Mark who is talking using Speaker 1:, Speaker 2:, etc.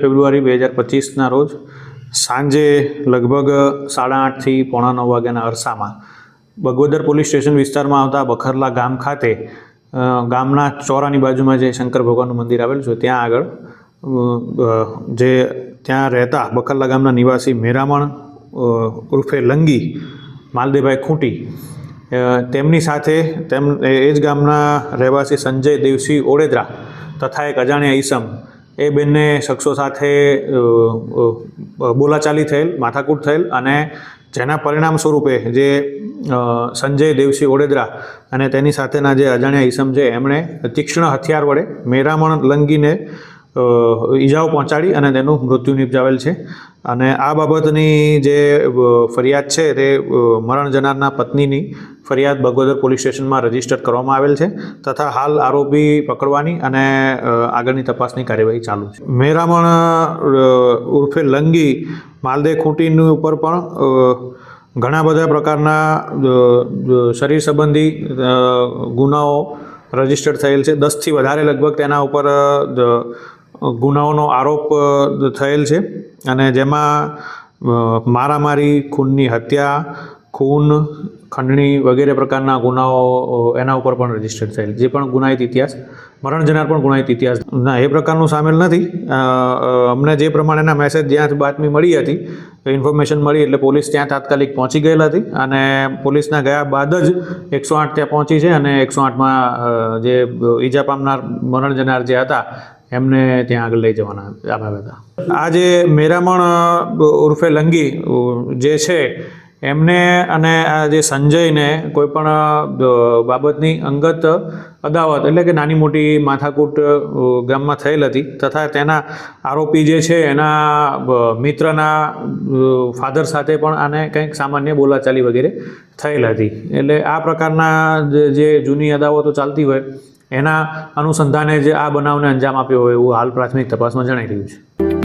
Speaker 1: ફેબ્રુઆરી બે હજાર પચીસના રોજ સાંજે લગભગ સાડા આઠથી પોણા નવ વાગ્યાના અરસામાં બગોદર પોલીસ સ્ટેશન વિસ્તારમાં આવતા બખરલા ગામ ખાતે ગામના ચોરાની બાજુમાં જે શંકર ભગવાનનું મંદિર આવેલું છે, ત્યાં આગળ જે ત્યાં રહેતા બખરલા ગામના નિવાસી મેરામણ ઉર્ફે લંગી માલદેભાઈ ખૂંટી તેમની સાથે તેમ, એ જ ગામના રહેવાસી સંજય દેવસિંહ ઓડેદરા તથા એક અજાણ્યા ઈસમ એ બંને શખ્સો સાથે બોલાચાલી થયેલ, માથાકૂટ થયેલ અને જેના પરિણામ સ્વરૂપે જે સંજય દેવસિંહ ઓડેદરા અને તેની સાથેના જે અજાણ્યા ઈસમ છે, એમણે તીક્ષ્ણ હથિયાર વડે મેરામણ લંગીને ઈજાઓ પહોંચાડી અને તેનું મૃત્યુ નિપજાવેલ છે. અને આ બાબતની જે ફરિયાદ છે, તે મરણ જનારના પત્નીની ફરિયાદ બગોદર પોલીસ સ્ટેશનમાં રજિસ્ટર કરવામાં આવેલ છે તથા હાલ આરોપી પકડવાની અને આગળની તપાસની કાર્યવાહી ચાલુ છે. મેરામણ ઉર્ફે લંગી, માલદે ખૂંટીની ઉપર પણ ઘણા બધા પ્રકારના શરીર સંબંધી ગુનાઓ રજિસ્ટર થયેલ છે. દસથી વધારે લગભગ તેના ઉપર ગુનાઓનો આરોપ થયેલ છે. અને જેમાં મારામારી, ખૂનની હત્યા, ખૂન ખંડણી વગેરે પ્રકારના ગુનાઓ એના ઉપર પણ રજીસ્ટર્ડ થયેલ. જે પણ ગુનાહિત ઇતિહાસ, મરણ જનાર પણ ગુનાહિત ઇતિહાસ. ના, એ પ્રકારનું સામેલ નથી. અમને જે પ્રમાણેના મેસેજ જ્યાં બાતમી મળી હતી ઇન્ફોર્મેશન મળી એટલે પોલીસ ત્યાં તાત્કાલિક પહોંચી ગયેલ હતી અને પોલીસના ગયા બાદ જ એકસો આઠ ત્યાં પહોંચી છે અને એકસો આઠમાં જે ઈજા પામનાર, મરણ જનાર જે હતા, એમને ત્યાં આગળ લઈ જવાના આવ્યા હતા. આ જે મેરામણ ઉર્ફે લંગી, જે છે એમને અને આ જે સંજયને કોઈ પણ બાબતની અંગત અદાવત એટલે કે નાની મોટી માથાકૂટ ગામમાં થયેલ હતી તથા તેના આરોપી જે છે એના મિત્રના ફાધર સાથે પણ આને કંઈક સામાન્ય બોલાચાલી વગેરે થયેલ હતી. એટલે આ પ્રકારના જે- જૂની અદાવતો ચાલતી હોય એના અનુસંધાને જે આ બનાવને અંજામ આપ્યો હોય એવું હાલ પ્રાથમિક તપાસમાં જણાઈ રહ્યું છે.